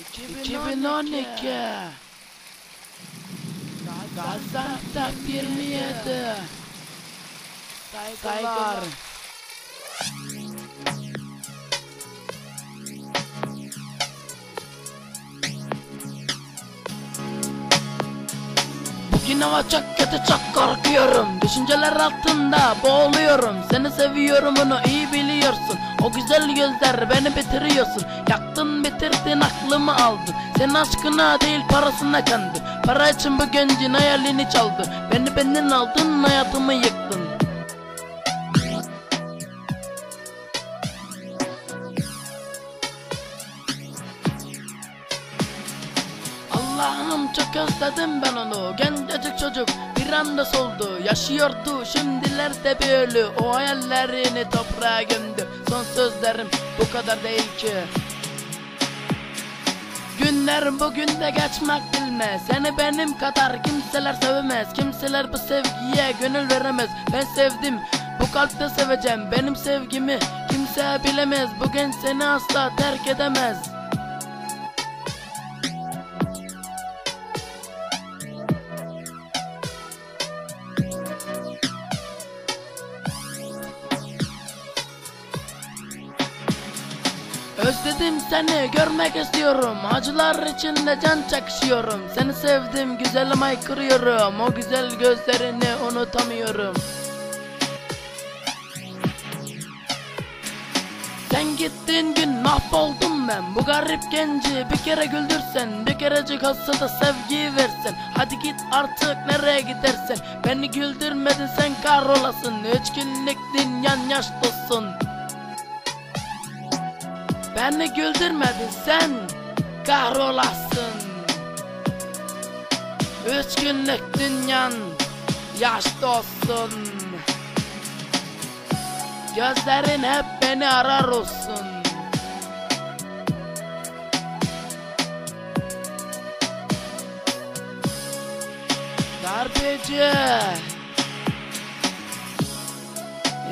2012 Gaziantep 27 Saygılar. Bugün hava çok kötü çok korkuyorum. Düşünceler altında boğuluyorum. Seni seviyorum onu iyi biliyorsun O güzel gözler beni bitiriyorsun. Yaktın bitirdin aklımı aldın. Senin aşkına değil parasına kandı Para için bu gencin hayalini çaldı Beni benden aldın hayatımı yıktın. Allah'ım çok özledim ben onu. Gencecik çocuk anda soldu Yaşıyordu. Şimdilerde bir ölü. O hayallerini toprağa gömdü. Son sözlerim bu kadar değil ki. Günler bugün de geçmek bilmez. Seni benim kadar kimseler sevemez Kimseler bu sevgiye gönül veremez. Ben sevdim bu kalpte seveceğim. Benim sevgimi kimse bilemez. Bugün seni asla terk edemez Özledim seni görmek istiyorum. Acılar içinde can çakışıyorum Seni sevdim güzelim aykırıyorum O güzel gözlerini unutamıyorum. Sen gittiğin gün mahvoldum ben. Bu garip genci bir kere güldürsen Bir kerecik olsa da sevgi versen. Hadi git artık nereye gidersen. Beni güldürmedin sen kahrolasın Üç günlüktün yan yaş dostsun Beni güldürmedin sen kahrolasın. Üç günlük dünyan yaş dostsun Gözlerin hep beni arar olsun. Darbeci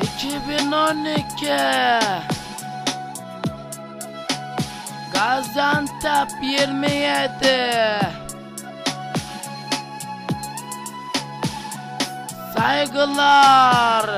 2012 Gaziantep 27 Saygılar